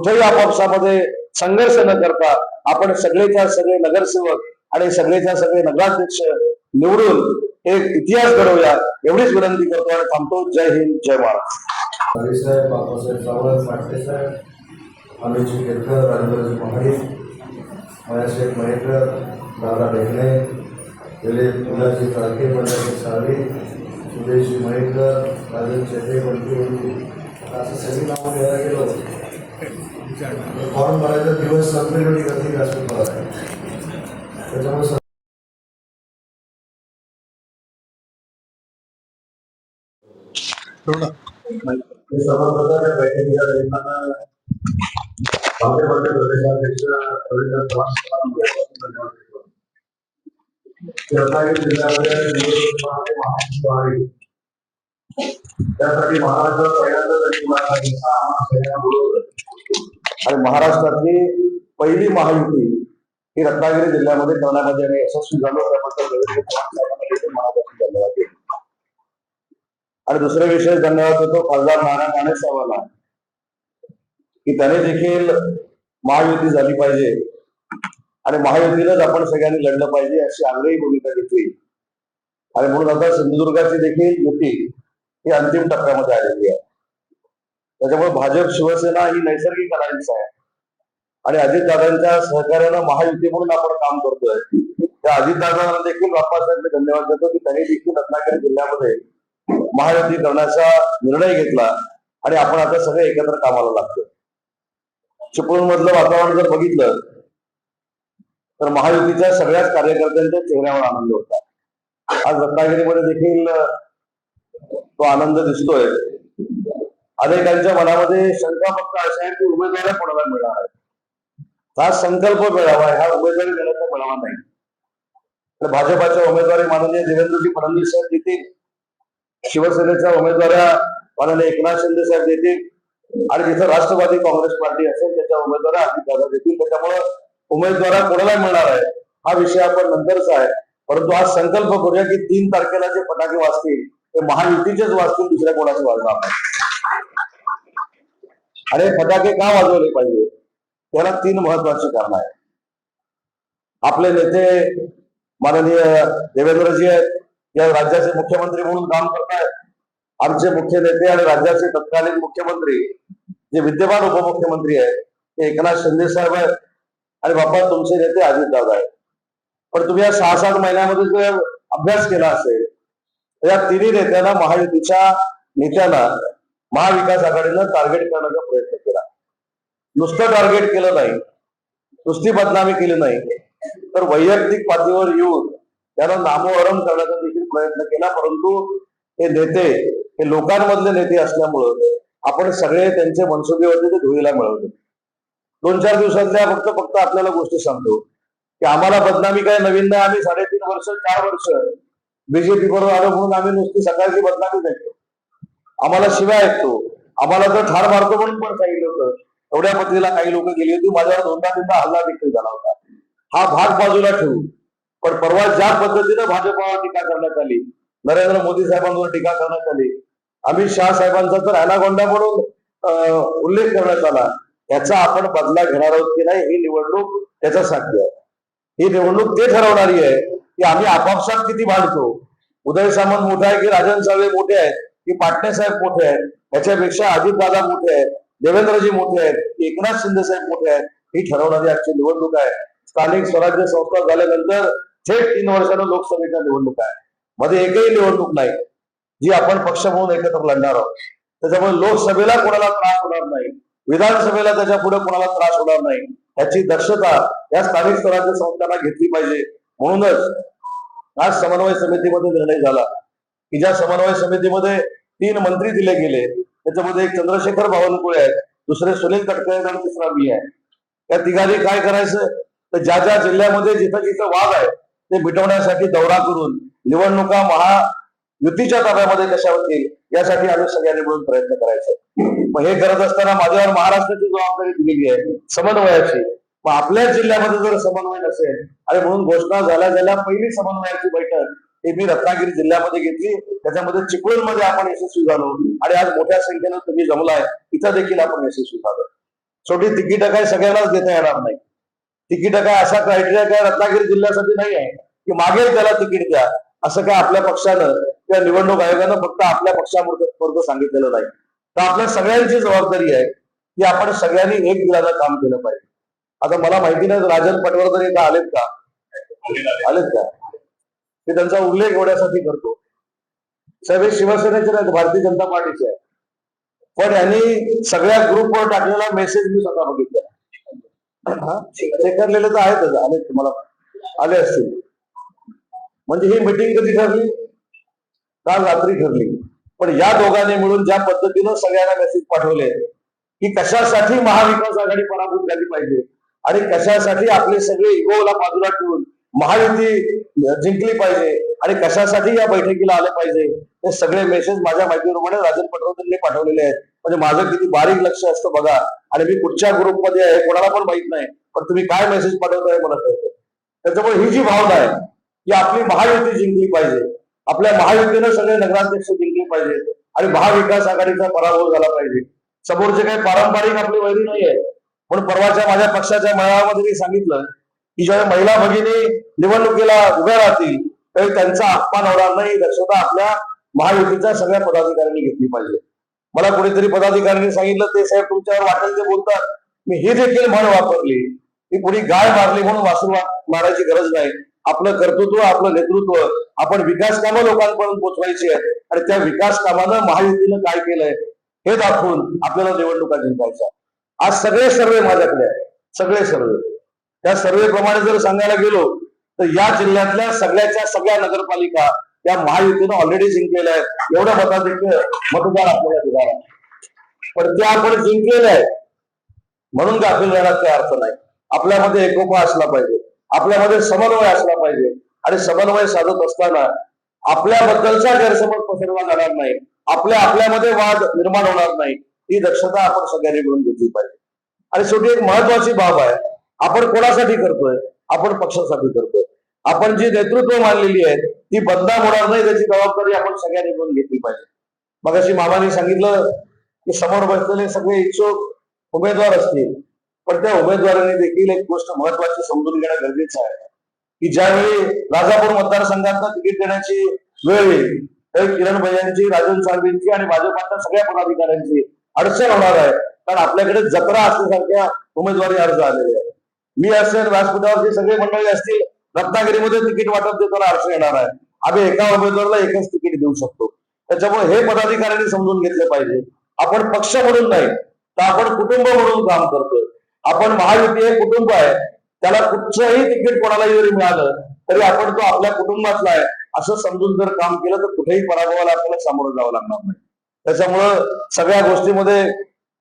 कुठेही आपापसामध्ये संघर्ष न करता आपण सगळेच्या सगळे नगरसेवक आणि सगळेच्या सगळे नगराध्यक्ष निवडून एक इतिहास घडवूया एवढीच विनंती करतो आणि थांबतो. जय हिंद जय महाराज हरीसाहेब बाबासाहेब सावंत पाटलेसाहेब अमितजी केरकर राजेंद्रजी महाडिक मायासाहेब महेकर दादा ढेकणे दिलीप मुलाजी चाळके बंडाजी साळवे सुदेशजी महेकर राजन शेटे बंटी असं सगळी नावं घ्यायला गेलो. फॉर्म भरायचा दिवस संपले आणि गर्दी जास्त त्याच्यामुळे प्रदेशाध्यक्ष रवींद्र चव्हाण रत्नागिरी जिल्ह्यामध्ये त्यासाठी महाराष्ट्र पहिल्यांदा तरी मुलाखत घेतला. आम्हा आणि महाराष्ट्रातली पहिली महायुती ही रत्नागिरी जिल्ह्यामध्ये करण्यामध्ये आम्ही यशस्वी झालो त्याबद्दल धन्यवाद आणि दुसरे विषय धन्यवाद देतो खासदार नारायण राणे साहेबांना की त्याने देखील महायुती झाली पाहिजे. आणि महायुतीलाच आपण सगळ्यांनी लढलं पाहिजे अशी आग्रही भूमिका घेतली. आणि म्हणून आता सिंधुदुर्गाची देखील युती ही अंतिम टप्प्यामध्ये आलेली आहे. त्याच्यामुळे भाजप शिवसेना ही नैसर्गिक अलायन्स आहे. आणि अजितदादांच्या सहकार्यानं महायुती म्हणून आपण काम करतोय. त्या अजितदादांना देखील बाप्पासाहेब धन्यवाद देतो की त्यांनी देखील रत्नागिरी जिल्ह्यामध्ये महायुती करण्याचा निर्णय घेतला आणि आपण आता सगळे एकत्र कामाला लागतो चिपळूण मधलं वातावरण जर बघितलं तर महायुतीच्या सगळ्याच कार्यकर्त्यांच्या चेहऱ्यावर आनंद होता. आज रत्नागिरीमध्ये देखील तो आनंद दिसतोय. अनेकांच्या मनामध्ये शंका फक्त अशा आहे की उमेदवार कोणाला मिळणार आहे? हा संकल्प मिळावा हा उमेदवारी देण्याचा मिळावा नाही. तर भाजपाच्या उमेदवारी माननीय देवेंद्रजी फडणवीस साहेब देतील शिवसेनेच्या उमेदवाऱ्या माननीय एकनाथ शिंदे साहेब देतील आणि जिथं राष्ट्रवादी काँग्रेस पार्टी असेल त्याच्या उमेदवारा अजितदादा देतील. त्याच्यामुळं उमेदवारा कोणाला मिळणार आहे हा विषय आपण नंतरचा आहे. परंतु आज संकल्प करूया की तीन तारखेला जे फटाके वाचतील ते महायुतीचेच वाचतील दुसऱ्या कोणाचे वाजणार नाही. आणि फटाके का वाजवले पाहिजे? त्याला तीन महत्वाची कारण आहे आपले नेते माननीय देवेंद्रजी आहेत. या राज्याचे मुख्यमंत्री म्हणून काम करतायत आमचे मुख्य नेते आणि राज्याचे तत्कालीन मुख्यमंत्री जे विद्यमान उपमुख्यमंत्री आहेत ते एकनाथ शिंदे साहेब आहेत. आणि बाप्पा तुमचे नेते अजितदादा आहेत. पण तुम्ही या सहा सात महिन्यामध्ये जर अभ्यास केला असेल तर या तिन्ही नेत्यांना महायुतीच्या नेत्यांना महाविकास आघाडीनं टार्गेट करण्याचा प्रयत्न केला. नुसतं टार्गेट केलं नाही. नुसती बदनामी केली नाही. तर वैयक्तिक पातळीवर येऊन त्यांना नामोहरम करण्याचा देखील प्रयत्न केला परंतु हे नेते हे लोकांमधले नेते असल्यामुळं आपण सगळे त्यांचे मनसुबे होते ते धुळीला मिळवले. दोन चार दिवसातल्या फक्त फक्त आपल्याला गोष्टी सांगतो. की आम्हाला बदनामी काय नवीन नाही आम्ही साडेतीन वर्ष चार वर्ष बीजेपी बरोबर आलो म्हणून आम्ही नुसती सकाळची बदनामी देतो. आम्हाला शिवाय ऐकतो आम्हाला तर ठार मारतो म्हणून पण सांगितलं होतं एवढ्या पद्धतीला काही लोक गेली होती. माझ्यावर दोनदा तीनदा हल्ला देखील झाला होता. हा भाग बाजूला ठेवू पण परवा ज्या पद्धतीनं भाजपावर टीका करण्यात आली नरेंद्र मोदी साहेबांवर टीका करण्यात आली अमित शहा साहेबांचा तर अॅनागोंडा म्हणून उल्लेख करण्यात आला. याचा आपण बदला घेणार आहोत की नाही ही निवडणूक त्याचा साध्य आहे. ही निवडणूक ते ठरवणारी आहे की आम्ही आपापसात किती भांडतो. उदय सामंत मोठा आहे की राजन साळवे मोठे आहेत? की पाटणे साहेब मोठे आहेत. याच्यापेक्षा अजितदादा मोठे आहेत. देवेंद्रजी मोठे आहेत. एकनाथ शिंदे साहेब मोठे आहेत. ही ठरवणारी आजची निवडणूक आहे. स्थानिक स्वराज्य संस्था झाल्यानंतर थेट तीन वर्षानं लोकसभेच्या निवडणूक आहे मध्ये एकही निवडणूक नाही जी आपण पक्ष म्हणून एकत्र लढणार आहोत. त्याच्यामुळे लोकसभेला कोणाला त्रास होणार नाही. विधानसभेला त्याच्या पुढे कोणाला त्रास होणार नाही. याची दक्षता या स्थानिक स्वराज्य संस्थांना घेतली पाहिजे. म्हणूनच आज समन्वय समितीमध्ये निर्णय झाला. की ज्या समन्वय समितीमध्ये तीन मंत्री दिले गेले त्याच्यामध्ये एक चंद्रशेखर बावनकुळे आहेत दुसरे सुनील तटकरे आहेत आणि तिसरा मी आहे. त्या तिघांनी काय करायचं? तर ज्या ज्या जिल्ह्यामध्ये जिथं जिथं वाद आहे ते मिटवण्यासाठी दौरा करून निवडणुका महायुतीच्या ताब्यामध्ये कशा होतील यासाठी आम्ही सगळ्यांनी मिळून प्रयत्न करायचे. मग हे करत असताना माझ्यावर महाराष्ट्राची जबाबदारी दिलेली आहे समन्वयाची. मग आपल्याच जिल्ह्यामध्ये जर समन्वय नसेल आणि म्हणून घोषणा झाल्या झाल्या पहिली समन्वयाची बैठक हे मी रत्नागिरी जिल्ह्यामध्ये घेतली. त्याच्यामध्ये चिपळूणमध्ये आपण यशस्वी झालो. आणि आज मोठ्या संख्येनं तुम्ही जमलाय. इथं देखील आपण यशस्वी झालो. छोटी तिकीट काय सगळ्यांनाच देता येणार नाही. तिकीट काय असा क्रायटेरिया काय रत्नागिरी जिल्ह्यासाठी नाही आहे. की मागेल त्याला तिकीट द्या. असं काय आपल्या पक्षानं किंवा निवडणूक आयोगानं फक्त आपल्या पक्षापुरतं सांगितलेलं नाही. तर आपल्या सगळ्यांची जबाबदारी आहे की आपण सगळ्यांनी एक दिलानं काम केलं पाहिजे. आता मला माहिती नाही राजन पटवर्धन इथं आलेत का? आलेत का? मी त्यांचा उल्लेख एवढ्यासाठी करतो. साहेब हे शिवसेनेचे नाहीत भारतीय जनता पार्टीचे आहे पण यांनी सगळ्या ग्रुपवर टाकलेला मेसेज मी स्वतः बघितला. हा? करलेले तर आहेतच आले तुम्हाला. आले असतील. म्हणजे ही मिटिंग कधी ठरली? काल रात्री ठरली. पण या दोघांनी मिळून ज्या पद्धतीनं सगळ्यांना मेसेज पाठवले की कशासाठी महाविकास आघाडी पराभूत झाली पाहिजे? आणि कशासाठी आपले सगळे इगोला बाजूला ठेवून महायुती जिंकली पाहिजे आणि कशासाठी या बैठकीला आले पाहिजे हे सगळे मेसेज माझ्या माहितीप्रमाणे राजन पटवर्धनने पाठवलेले आहेत. म्हणजे माझं किती बारीक लक्ष असतं बघा. आणि मी कुठच्या ग्रुपमध्ये आहे कोणाला पण माहीत नाही. पण तुम्ही काय मेसेज पाठवताय मला कळतं. त्याच्यामुळे ही जी भावना आहे की आपली महायुती जिंकली पाहिजे. आपल्या महायुतीनं सगळे नगराध्यक्ष जिंकले पाहिजे. आणि महाविकास आघाडीचा पराभव झाला पाहिजे. समोरचे काही पारंपरिक आपली वैरी नाही आहे म्हणून परवाच्या माझ्या पक्षाच्या मेळाव्यामध्ये मी सांगितलं की ज्यावेळी महिला भगिनी निवडणुकीला उभ्या राहतील त्यावेळी त्यांचा अपमान होणार नाही. दक्षता आपल्या महायुतीच्या सगळ्या पदाधिकाऱ्यांनी घेतली पाहिजे. मला कुणीतरी पदाधिकाऱ्यांनी सांगितलं ते साहेब तुमच्यावर वाटेल ते बोलतात. मी ही देखील म्हण वापरली की कुणी गाय मारली म्हणून वासरू मारायची गरज नाही. आपलं कर्तृत्व आपलं नेतृत्व आपण विकास कामं लोकांपर्यंत पोहोचवायची आहे. आणि त्या विकास कामानं महायुतीनं काय केलंय हे दाखवून आपल्याला निवडणुका जिंकायच्या. आज सगळे सर्वे माझ्याकडे आहे सगळे सर्वे. त्या सर्वे प्रमाणे जर सांगायला गेलो तर या जिल्ह्यातल्या सगळ्याच्या सगळ्या नगरपालिका या महायुतीनं ऑलरेडी जिंकलेल्या आहेत. एवढ्या मताधिक्य मतदार आपल्याला दिला आहे. पण त्या आपण जिंकलेल्या आहेत म्हणून गाफील राहण्यात काही अर्थ नाही. आपल्यामध्ये एकोपा असला पाहिजे. आपल्यामध्ये समन्वय असला पाहिजे. आणि समन्वय साधत असताना आपल्याबद्दलचा गैरसमज पसरला जाणार नाही. आपल्या आपल्यामध्ये वाद निर्माण होणार नाही. ही दक्षता आपण सगळ्यांनी मिळून घेतली पाहिजे. आणि शेवटी एक महत्वाची बाब आहे आपण कोणासाठी करतोय? आपण पक्षासाठी करतोय. आपण जी नेतृत्व मानलेली आहे ती बंदा होणार नाही त्याची जबाबदारी आपण सगळ्यांनी पण घेतली पाहिजे. मग अशी मामाने सांगितलं की समोर बसलेले सगळे इच्छुक उमेदवार असतील. पण त्या उमेदवारांनी देखील एक गोष्ट महत्वाची समजून घेणं गरजेचं आहे. की ज्यावेळी राजापूर मतदारसंघात तिकीट देण्याची वेळ येईल त्यावेळी किरण भैयांची राजन साळवींची आणि भाजपाच्या सगळ्या पदाधिकाऱ्यांची अडचण होणार आहे. कारण आपल्याकडे जत्रा असल्यासारख्या उमेदवारी अर्ज आलेले आहेत. मी असेल व्यासपीठावरची सगळे मंडळी असतील रत्नागिरीमध्ये तिकीट वाटप देताना अडचण येणार आहे. आम्ही एका उमेदवाराला एकच तिकीट देऊ शकतो. त्याच्यामुळे हे पदाधिकाऱ्यांनी समजून घेतले पाहिजे. आपण पक्ष म्हणून नाही तर आपण कुटुंब म्हणून काम करतोय. आपण महायुती हे कुटुंब आहे त्याला कुठचंही तिकीट कोणाला जरी मिळालं तरी आपण तो आपल्या कुटुंबातला आहे. असं समजून जर काम केलं तर कुठेही पराभवाला आपल्याला सामोरं जावं लागणार नाही. त्याच्यामुळं सगळ्या गोष्टीमध्ये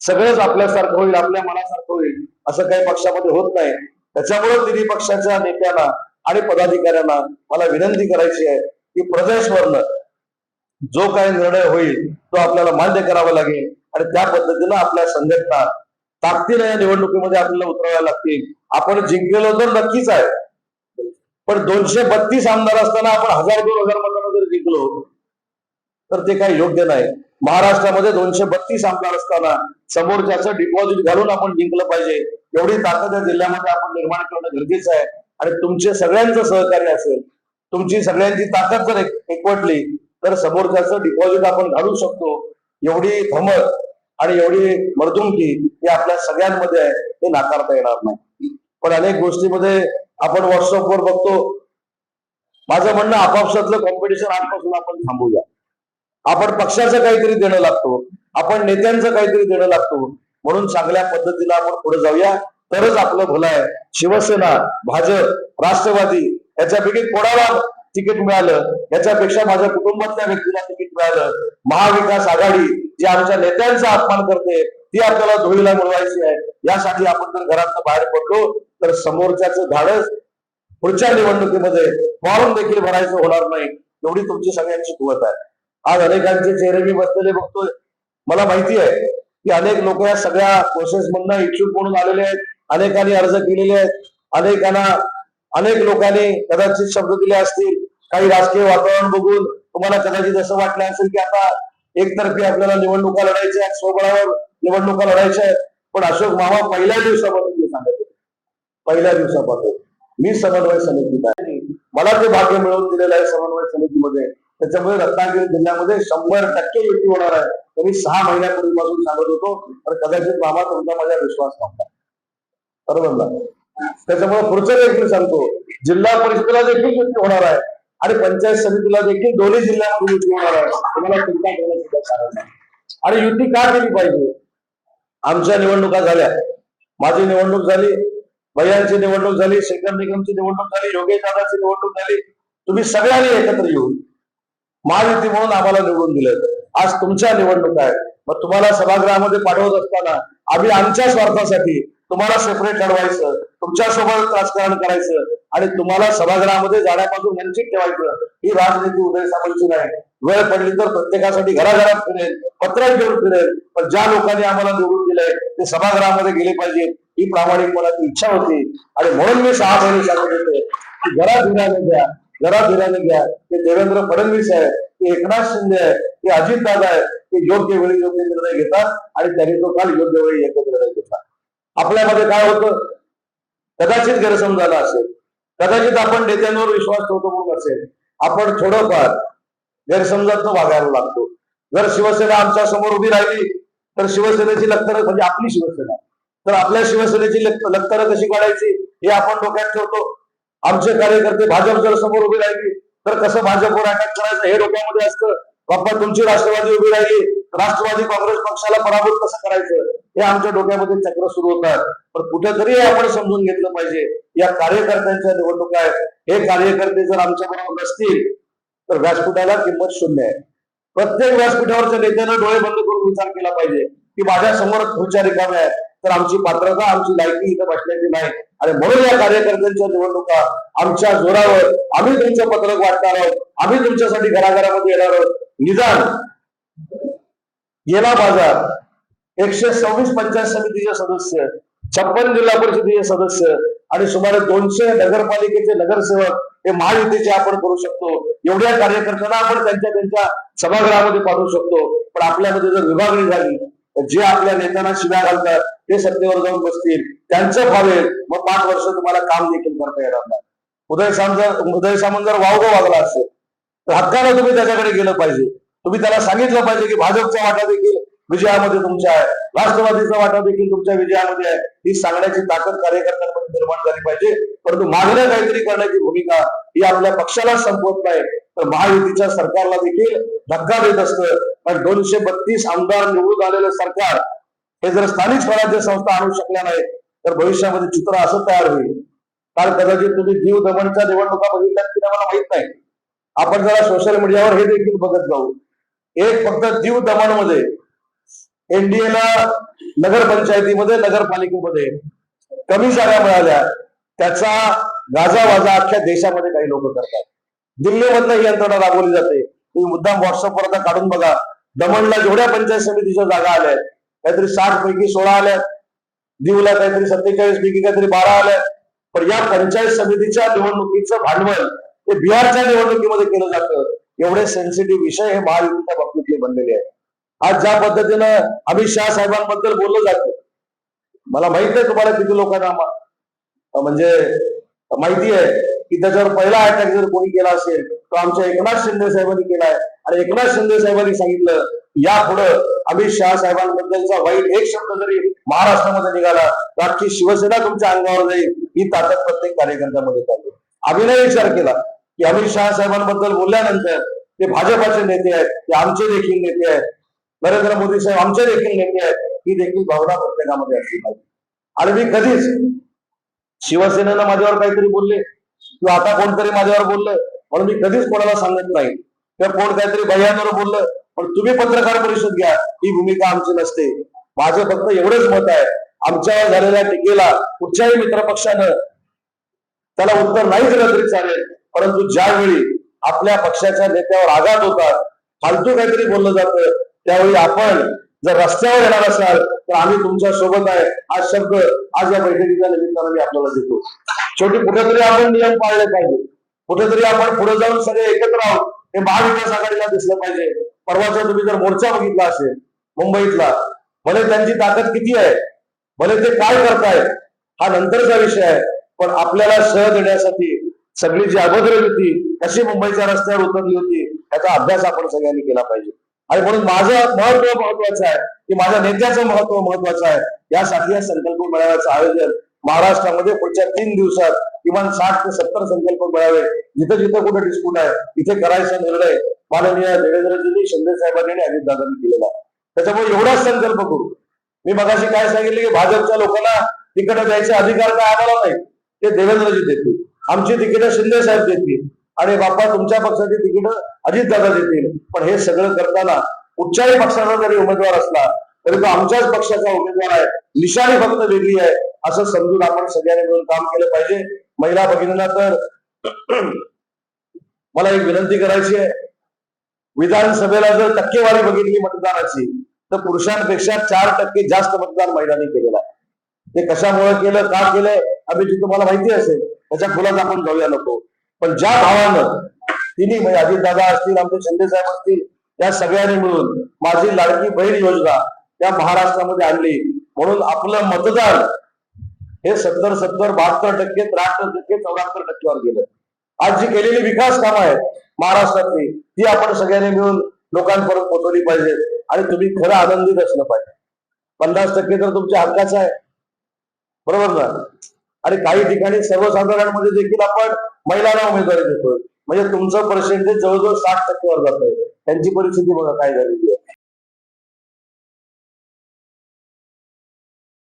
सगळंच आपल्यासारखं होईल आपल्या मनासारखं होईल. असं काही पक्षामध्ये होत नाही. त्याच्यामुळे तिन्ही पक्षाच्या नेत्यांना आणि पदाधिकाऱ्यांना मला विनंती करायची आहे की प्रदेशवरनं जो काही निर्णय होईल तो आपल्याला मान्य करावा लागेल आणि त्या पद्धतीनं आपल्या संघटना ताकदीने या निवडणुकीमध्ये आपल्याला उतराव्या लागतील. आपण जिंकलेलो तर नक्कीच आहे. पण दोनशे बत्तीस आमदार असताना आपण हजार दोन हजार मतांना जर जिंकलो तर ते काही योग्य नाही. महाराष्ट्रामध्ये दोनशे बत्तीस आमदार असताना समोरच्याचं डिपॉझिट घालून आपण जिंकलं पाहिजे. एवढी ताकद या जिल्ह्यामध्ये आपण निर्माण करणं गरजेचं आहे. आणि तुमचे सगळ्यांचं सहकार्य असेल तुमची सगळ्यांची ताकद जर एकवटली तर समोरच्याचं डिपॉझिट आपण घालू शकतो. एवढी धमक आणि एवढी मर्दुमकी ही आपल्या सगळ्यांमध्ये आहे हे नाकारता येणार नाही. पण अनेक गोष्टीमध्ये आपण व्हॉट्सअपवर बघतो. माझं म्हणणं आपापसातलं कॉम्पिटिशन आजपासून आपण थांबूया. आपण पक्षाचं काहीतरी देणं लागतो. आपण नेत्यांचं काहीतरी देणं लागतो. म्हणून चांगल्या पद्धतीला आपण पुढे जाऊया. तरच आपलं भलं आहे. शिवसेना भाजप राष्ट्रवादी याच्यापैकी कोणाला तिकीट मिळालं? याच्यापेक्षा माझ्या कुटुंबातल्या व्यक्तीला तिकीट मिळालं. महाविकास आघाडी जी आमच्या नेत्यांचा अपमान करते ती आपल्याला धुळीला मिळवायची आहे. यासाठी आपण जर घरात बाहेर पडलो तर समोरच्याच धाडस पुढच्या निवडणुकीमध्ये फॉर्म देखील भरायचं होणार नाही. एवढी तुमची सगळ्यांची कुवत आहे. आज अनेकांचे चेहरे मी बसलेले बघतोय. मला माहिती आहे की अनेक लोक या सगळ्या प्रोसेस मधनं इच्छुक म्हणून आलेले आहेत. अनेकांनी अर्ज केलेले आहेत. अनेकांना अनेक लोकांनी कदाचित शब्द दिले असतील. काही राजकीय वातावरण बघून तुम्हाला कदाचित असं वाटलं असेल की आता एकतर्फी आपल्याला निवडणुका लढायच्या आहेत. स्वबळावर निवडणुका लढायच्या आहेत. पण अशोक मामा पहिल्या दिवसापासून मी सांगत होते. पहिल्या दिवसापासून. मी समन्वय समितीत आहे. मला ते भाग्य मिळवून दिलेलं आहे समन्वय समितीमध्ये. त्याच्यामुळे रत्नागिरी जिल्ह्यामध्ये शंभर टक्के युती होणार आहे. तर मी सहा महिन्यापूर्वीपासून सांगत होतो तर कदाचित मामा तुमचा माझा विश्वास नव्हता. बरोबर ना त्याच्यामुळे पुढचं देखील सांगतो जिल्हा परिषदेला देखील युती होणार आहे आणि पंचायत समितीला देखील दोन्ही जिल्ह्यामध्ये युती होणार आहे. तुम्हाला चिंता करण्याची कारण नाही. आणि युती का केली पाहिजे? आमच्या निवडणुका झाल्या. माझी निवडणूक झाली भैयांची निवडणूक झाली शेखर निगमची निवडणूक झाली योगेश दादाची निवडणूक झाली. तुम्ही सगळ्यांनी एकत्र येऊन महायुती म्हणून आम्हाला निवडून दिलं आज तुमच्या निवडणूक आहे मग तुम्हाला सभागृहामध्ये पाठवत असताना आम्ही आमच्या स्वार्थासाठी तुम्हाला सेपरेट लढवायचं तुमच्यासोबत राजकारण करायचं आणि तुम्हाला सभागृहामध्ये जाण्यापासून वंचित ठेवायचं. ही राजनीती उदय सामंतची नाही. वेळ पडली तर प्रत्येकासाठी घराघरात फिरेल पत्रात घेऊन फिरेल. पण ज्या लोकांनी आम्हाला निवडून दिलंय ते सभागृहामध्ये गेले पाहिजेत ही प्रामाणिक मनाची इच्छा होती. आणि म्हणून मी सहा महिने सांगत होते की घरात धीराने जरा धीराने घ्या. ते देवेंद्र फडणवीस आहे ते एकनाथ शिंदे आहे ते अजित दादा आहे ते योग्य वेळी योग्य निर्णय घेतात आणि त्यांनी तो काल योग्य वेळी योग्य निर्णय घेतला. आपल्यामध्ये काय होतं? कदाचित गैरसमजाला असेल. कदाचित आपण नेत्यांवर विश्वास ठेवतो म्हणून असेल. आपण थोडंफार गैरसमजात वागायला लागतो. जर शिवसेना आमच्यासमोर उभी राहिली तर शिवसेनेची लक्तर म्हणजे आपली शिवसेना. तर आपल्या शिवसेनेची लक्तर लक्तरं कशी काढायची हे आपण डोक्यात ठेवतो. आमचे कार्यकर्ते भाजप जर समोर उभी राहिली तर कसं भाजपवर अटॅक करायचं? हे डोक्यामध्ये असतं. बाप्पा तुमची राष्ट्रवादी उभी राहिली राष्ट्रवादी काँग्रेस पक्षाला पराभूत कसं करायचं? हे आमच्या डोक्यामध्ये चक्र सुरू होतात. पण कुठेतरी हे आपण समजून घेतलं पाहिजे या कार्यकर्त्यांच्या निवडणुका आहेत. हे कार्यकर्ते जर आमच्या बरोबर नसतील तर व्यासपीठाला किंमत शून्य आहे. प्रत्येक व्यासपीठावरच्या नेत्यानं डोळे बंद करून विचार केला पाहिजे की माझ्यासमोर खुर्च्या रिकाम्या आहेत. तर आमची पात्रता आमची लायकी इथं बसण्याची नाही आणि म्हणून या कार्यकर्त्यांच्या निवडणुका आमच्या जोरावर आम्ही तुमचं पत्रक वाटणार आहोत आम्ही तुमच्यासाठी घराघरामध्ये येणार आहोत. निदान गेला बाजार. एकशे सव्वीस पंचायत समितीचे सदस्य छप्पन जिल्हा परिषदेचे सदस्य आणि सुमारे दोनशे नगरपालिकेचे नगरसेवक हे महायुतीचे आपण करू शकतो. एवढ्या कार्यकर्त्यांना आपण त्यांच्या त्यांच्या सभागृहामध्ये पाठवू शकतो. पण आपल्यामध्ये जर विभागणी झाली जे आपल्या नेत्यांना शिव्या घालतात ते सत्तेवर जाऊन बसतील. त्यांचं फावेल मग पाच वर्ष तुम्हाला काम देखील करता येणार नाही. उदय साम जर उदय सामंत जर वावगं वागला असेल तर हक्कानं तुम्ही त्याच्याकडे गेलं पाहिजे. तुम्ही त्याला सांगितलं पाहिजे की भाजपच्या वाटा देखील विजयामध्ये तुमच्या आहे. राष्ट्रवादीचा वाटा देखील तुमच्या विजयामध्ये आहे. ही सांगण्याची ताकद कार्यकर्त्यांमध्ये निर्माण झाली पाहिजे. परंतु मागण्या काहीतरी करण्याची भूमिका ही आपल्या पक्षाला संपवत नाही. तर महायुतीच्या सरकारला देखील धक्का देत असतं. पण दोनशे बत्तीस आमदार निवडून आलेलं सरकार हे जर स्थानिक स्वराज्य संस्था आणू शकल्या नाही तर भविष्यामध्ये चित्र असं तयार होईल. कारण कदाचित तुम्ही जीव दमनच्या निवडणुका बघितल्या की मला माहीत नाही. आपण जरा सोशल मीडियावर हे देखील बघत जाऊ. एक फक्त दीव दमणमध्ये एनडीएला नगरपंचायतीमध्ये नगरपालिकेमध्ये कमी जागा मिळाल्या. त्याचा गाजावाजा अख्ख्या देशामध्ये काही लोक करतात. दिल्लीमधनं ही यंत्रणा राबवली जाते. तुम्ही मुद्दाम व्हॉट्सअपवर आता काढून बघा. दमणला जेवढ्या पंचायत समितीच्या जागा आल्या आहेत, काहीतरी साठ पैकी सोळा आल्यात दीवला काहीतरी सत्तेचाळीस पैकी काहीतरी बारा आल्यात पण या पंचायत समितीच्या निवडणुकीचं भांडवल हे बिहारच्या निवडणुकीमध्ये केलं जातं. एवढे सेन्सिटिव्ह विषय हे महायुतीच्या बाबतीतले बनलेले आहेत. आज ज्या पद्धतीनं अमित शहा साहेबांबद्दल बोललं जातं मला माहीत आहे तुम्हाला किती लोकांना म्हणजे माहिती आहे की त्याच्यावर पहिला अटॅक जर कोणी केला असेल तो आमच्या एकनाथ शिंदे साहेबांनी केलाय आणि एकनाथ शिंदे साहेबांनी सांगितलं की यापुढं अमित शहा साहेबांबद्दलचा वाईट एक शब्द जरी महाराष्ट्रामध्ये निघाला तर अख्खी शिवसेना तुमच्या अंगावर जाईल ही ताकद प्रत्येक कार्यकर्त्यामध्ये पाहिजे आम्ही नाही विचार केला की अमित शहा साहेबांबद्दल बोलल्यानंतर ते भाजपाचे नेते आहेत ते आमचे देखील नेते आहेत नरेंद्र मोदी साहेब आमचे देखील नेते आहेत. ही देखील भावना प्रत्येकामध्ये असली पाहिजे. आणि मी कधीच शिवसेनेनं माझ्यावर काहीतरी बोलले किंवा आता कोणतरी माझ्यावर बोललं म्हणून मी कधीच कोणाला सांगत नाही. किंवा कोण काहीतरी भैयांवर बोललं पण तुम्ही पत्रकार परिषद घ्या ही भूमिका आमची नसते. माझं फक्त एवढंच मत आहे. आमच्यावर झालेल्या टीकेला कुठच्याही मित्रपक्षानं त्याला उत्तर नाही दिलं तरी चालेल परंतु ज्यावेळी आपल्या पक्षाच्या नेत्यावर आघात होतात फालतू काहीतरी बोललं जातं त्यावेळी आपण जर रस्त्यावर येणार असाल तर आम्ही तुमच्यासोबत आहे. हा शब्द आज या बैठकीच्या निमित्तानं मी आपल्याला देतो. शेवटी कुठेतरी आपण नियम पाळले पाहिजे. कुठेतरी आपण पुढे जाऊन सगळे एकत्र आहोत. हे महाविकास आघाडीला दिसलं पाहिजे. परवाचा तुम्ही जर मोर्चा बघितला असेल मुंबईतला भले त्यांची ताकद किती आहे भले ते काय करतायत हा नंतरचा विषय आहे. पण आपल्याला सह देण्यासाठी सगळी जी अभद्र होती कशी मुंबईच्या रस्त्यावर उतरली होती याचा अभ्यास आपण सगळ्यांनी केला पाहिजे. आणि म्हणून माझं महत्त्व महत्वाचं आहे. की माझ्या नेत्याचं महत्त्व महत्वाचं आहे. यासाठी या संकल्प मेळाव्याचं आयोजन महाराष्ट्रामध्ये पुढच्या तीन दिवसात किमान साठ ते सत्तर संकल्प मेळावे जिथं जिथं कुठे डिस्प्यूट आहे तिथे करायचा निर्णय माननीय देवेंद्रजींनी शिंदे साहेबांनी आणि अजितदादांनी केलेला त्याच्यामुळे एवढाच संकल्प करू. मी मगाशी काय सांगितले की भाजपच्या लोकांना तिकडे द्यायचे अधिकार काय आम्हाला नाही. ते देवेंद्रजी देतील. आमची तिकीट शिंदे साहेब देतील. आणि बाप्पा तुमच्या पक्षाची तिकीट अजितदादा देतील. पण हे सगळं करताना कुठच्याही पक्षाचा जरी उमेदवार असला तरी तो आमच्याच पक्षाचा उमेदवार आहे. निशाणी फक्त वेगळी आहे असं समजून आपण सगळ्यांनी मिळून काम केलं पाहिजे. महिला भगिनींना तर मला एक विनंती करायची आहे. विधानसभेला जर टक्केवारी बघितली मतदानाची तर पुरुषांपेक्षा चार टक्के जास्त मतदान महिलांनी केलेलं आहे. ते कशामुळे केलं का केलं अभिजित तुम्हाला माहिती असेल. त्याच्या खोलात आपण जाऊया नको. पण ज्या भावानं तिने म्हणजे अजितदादा असतील आमचे शिंदे साहेब असतील या सगळ्यांनी मिळून माझी लाडकी बहीण योजना या महाराष्ट्रामध्ये आणली. म्हणून आपलं मतदान हे सत्तर सत्तर बहात्तर टक्के त्र्याहत्तर टक्के चौऱ्याहत्तर टक्क्यावर गेलं. आज जी केलेली विकास कामं आहेत महाराष्ट्रातली ती आपण सगळ्यांनी मिळून लोकांपर्यंत पोहोचवली पाहिजे आणि तुम्ही खरं आनंदित असलं पाहिजे. पन्नास टक्के तर तुमच्या हक्काचं आहे. बरोबर ना? आणि काही ठिकाणी सर्वसाधारणमध्ये देखील आपण महिलांना उमेदवारी देतोय. म्हणजे तुमचं पर्सेंटेज जवळजवळ साठ टक्क्यावर जात आहे त्यांची परिस्थिती बघा काय झालेली आहे.